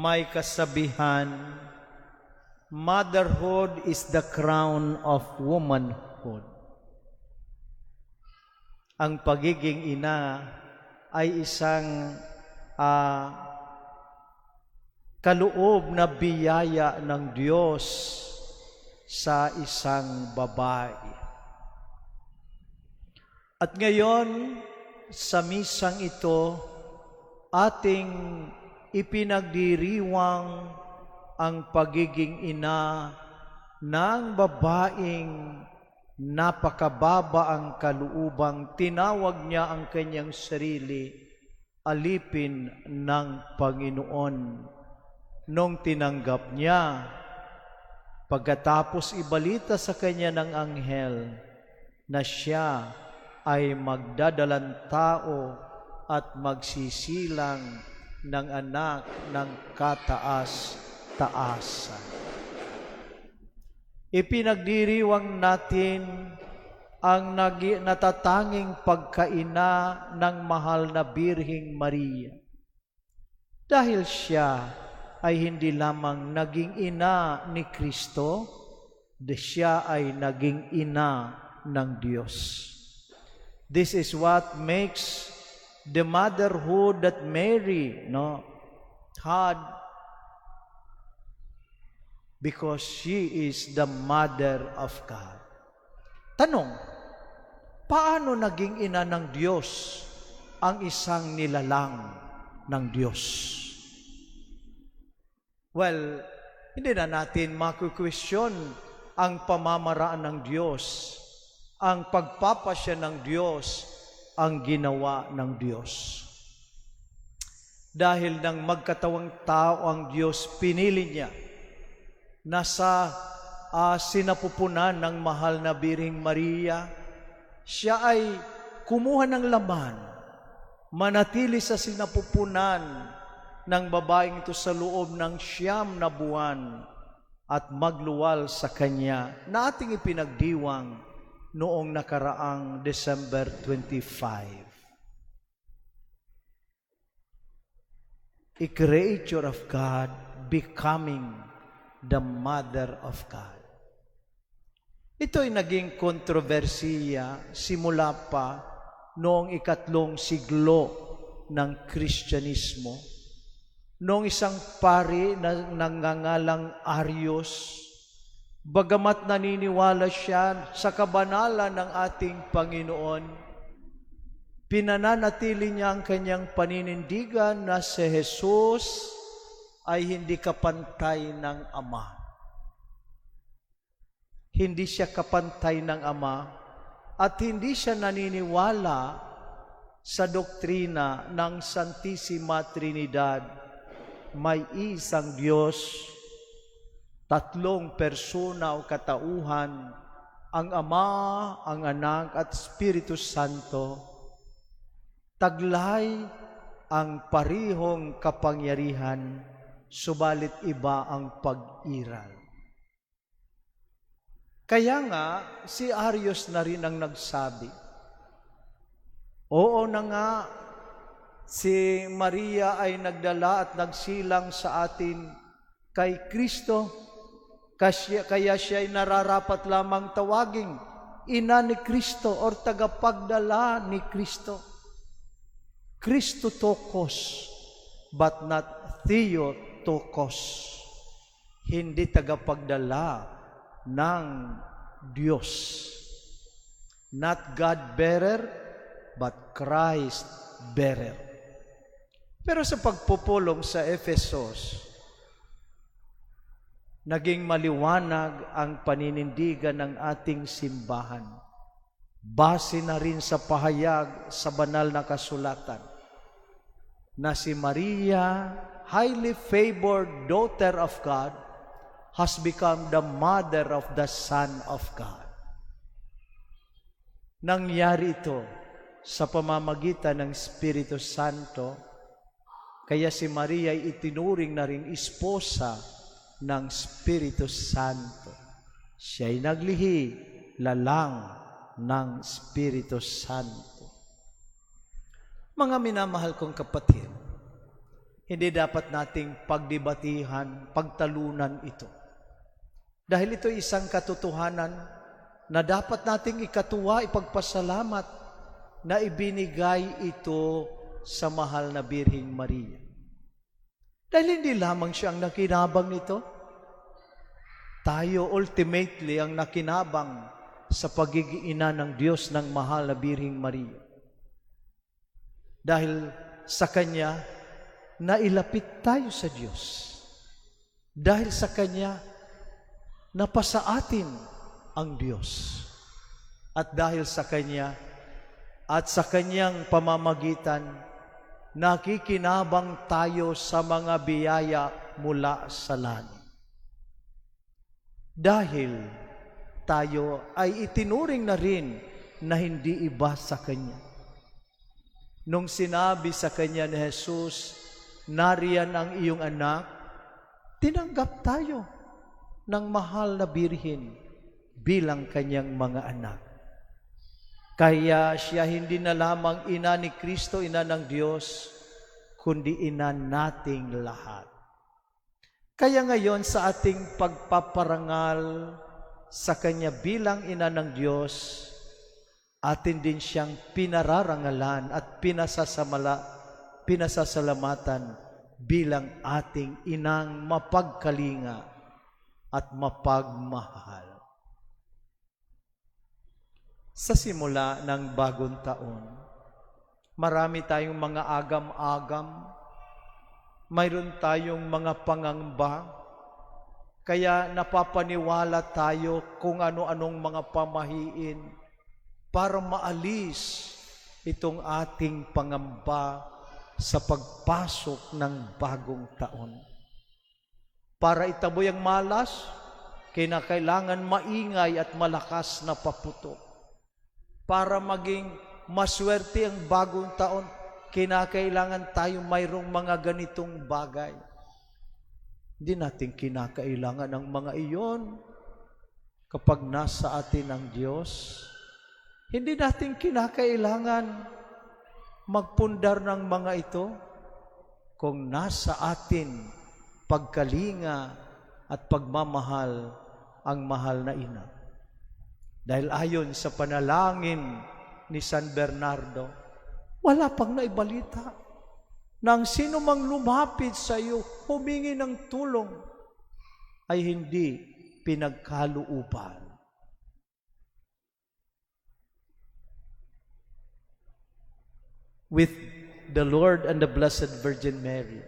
may kasabihan, motherhood is the crown of womanhood. Ang pagiging ina ay isang ah, kaloob na biyaya ng Diyos sa isang babae. At ngayon, sa misang ito, ating ipinagdiriwang ang pagiging ina ng babaeng napakababa ang kaluubang tinawag niya ang kanyang sarili alipin ng Panginoon. Nung tinanggap niya pagkatapos ibalita sa kanya ng anghel na siya ay magdadalang tao at magsisilang ng anak ng kataas-taasan. Ipinagdiriwang natin ang natatanging pagkaina ng mahal na Birhing Maria. Dahil siya ay hindi lamang naging ina ni Kristo, de siya ay naging ina ng Diyos. This is what makes the motherhood that Mary no had because she is the mother of God. Tanong, paano naging ina ng Diyos ang isang nilalang ng Diyos? Well, hindi na natin makukwestiyon ang pamamaraan ng Diyos, ang pagpapasya ng Diyos, ang ginawa ng Diyos. Dahil nang magkatawang tao ang Diyos, pinili niya nasa uh, sinapupunan ng mahal na Biring Maria, siya ay kumuha ng laman, manatili sa sinapupunan ng babaeng ito sa loob ng siyam na buwan at magluwal sa kanya na ating ipinagdiwang noong nakaraang December 25. A creature of God becoming the Mother of God. Ito ay naging kontrobersiya simula pa noong ikatlong siglo ng Kristyanismo. Noong isang pari na nangangalang Arius, bagamat naniniwala siya sa kabanalan ng ating Panginoon, pinananatili niya ang kanyang paninindigan na si Jesus ay hindi kapantay ng Ama. Hindi siya kapantay ng Ama at hindi siya naniniwala sa doktrina ng Santissima Trinidad. May isang Diyos, tatlong persona o katauhan, ang Ama, ang Anak at Espiritu Santo, taglay ang parihong kapangyarihan subalit iba ang pag-iral. Kaya nga, si Arius na rin ang nagsabi, Oo na nga, si Maria ay nagdala at nagsilang sa atin kay Kristo, kaya siya ay nararapat lamang tawaging ina ni Kristo or tagapagdala ni Kristo. Kristo tokos, but not Theotokos. Hindi tagapagdala ng Diyos. Not God bearer, but Christ bearer. Pero sa pagpupulong sa Efesos, naging maliwanag ang paninindigan ng ating simbahan. Base na rin sa pahayag sa banal na kasulatan na si Maria, highly favored daughter of God, has become the mother of the Son of God. Nangyari ito sa pamamagitan ng Espiritu Santo, kaya si Maria ay itinuring na rin esposa ng Espiritu Santo. Siya ay naglihi, lalang ng Espiritu Santo. Mga minamahal kong kapatid, Hindi dapat nating pagdebatihan, pagtalunan ito. Dahil ito isang katotohanan na dapat nating ikatuwa, ipagpasalamat na ibinigay ito sa mahal na Birhing Maria. Dahil hindi lamang siya ang nakinabang nito, tayo ultimately ang nakinabang sa pagiging ng Diyos ng mahal na Birhing Maria. Dahil sa Kanya, nailapit tayo sa Diyos. Dahil sa Kanya, napasa atin ang Diyos. At dahil sa Kanya, at sa Kanyang pamamagitan, nakikinabang tayo sa mga biyaya mula sa langit. Dahil tayo ay itinuring na rin na hindi iba sa Kanya. Nung sinabi sa Kanya ni Jesus, nariyan ang iyong anak, tinanggap tayo ng mahal na birhin bilang Kanyang mga anak. Kaya siya hindi na lamang ina ni Kristo, ina ng Diyos, kundi ina nating lahat. Kaya ngayon sa ating pagpaparangal sa Kanya bilang ina ng Diyos, atin din siyang pinararangalan at pinasasamala, pinasasalamatan bilang ating inang mapagkalinga at mapagmahal. Sa simula ng bagong taon, marami tayong mga agam-agam, mayroon tayong mga pangangba, kaya napapaniwala tayo kung ano-anong mga pamahiin para maalis itong ating pangamba sa pagpasok ng bagong taon. Para itaboy ang malas, kinakailangan maingay at malakas na paputok. Para maging maswerte ang bagong taon, kinakailangan tayo mayroong mga ganitong bagay. Hindi natin kinakailangan ng mga iyon kapag nasa atin ang Diyos. Hindi natin kinakailangan magpundar ng mga ito kung nasa atin pagkalinga at pagmamahal ang mahal na ina. Dahil ayon sa panalangin ni San Bernardo, wala pang naibalita na ang sino mang lumapit sa iyo, humingi ng tulong, ay hindi pinagkaluupan. With the Lord and the Blessed Virgin Mary,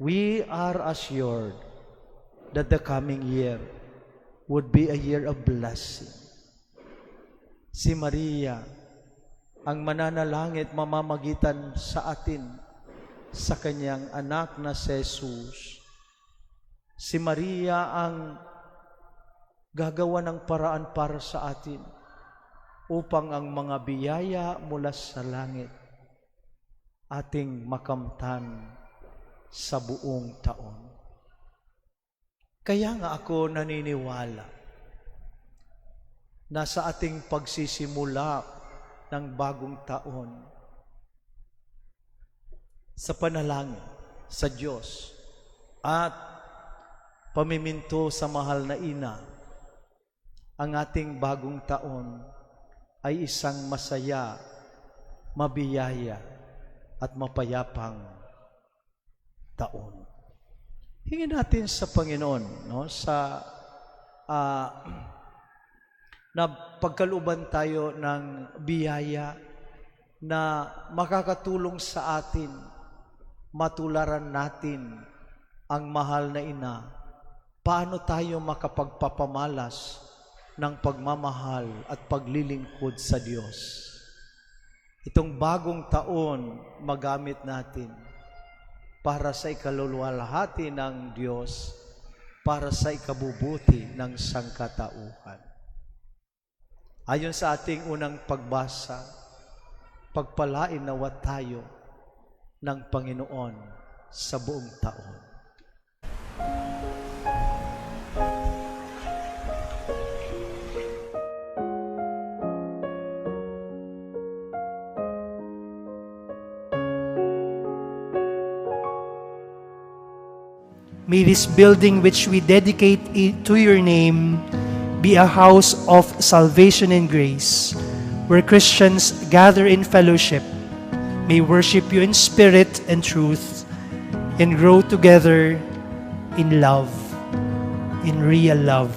we are assured that the coming year would be a year of blessing. Si Maria, ang mananalangit mamamagitan sa atin sa kanyang anak na si Jesus. Si Maria ang gagawa ng paraan para sa atin upang ang mga biyaya mula sa langit ating makamtan sa buong taon. Kaya nga ako naniniwala na sa ating pagsisimula ng bagong taon, sa panalangin sa Diyos at pamiminto sa mahal na ina, ang ating bagong taon ay isang masaya, mabiyaya at mapayapang taon. Hingin natin sa Panginoon, no, sa uh, na pagkaluban tayo ng biyaya na makakatulong sa atin, matularan natin ang mahal na ina. Paano tayo makapagpapamalas ng pagmamahal at paglilingkod sa Diyos? Itong bagong taon, magamit natin para sa ikaluluwalhati ng Diyos, para sa ikabubuti ng sangkatauhan. Ayon sa ating unang pagbasa, pagpalain nawa tayo ng Panginoon sa buong taon. May this building which we dedicate to your name be a house of salvation and grace, where Christians gather in fellowship, may worship you in spirit and truth, and grow together in love, in real love,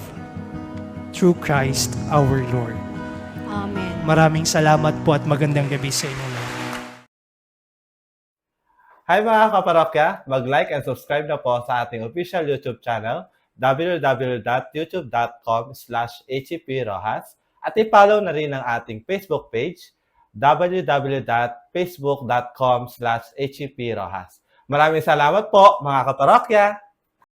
through Christ our Lord. Amen. Maraming salamat po at magandang gabi sa inyo. Hi mga kaparokya! Mag-like and subscribe na po sa ating official YouTube channel www.youtube.com slash Rojas at i-follow na rin ang ating Facebook page www.facebook.com slash Rojas. Maraming salamat po mga kaparokya!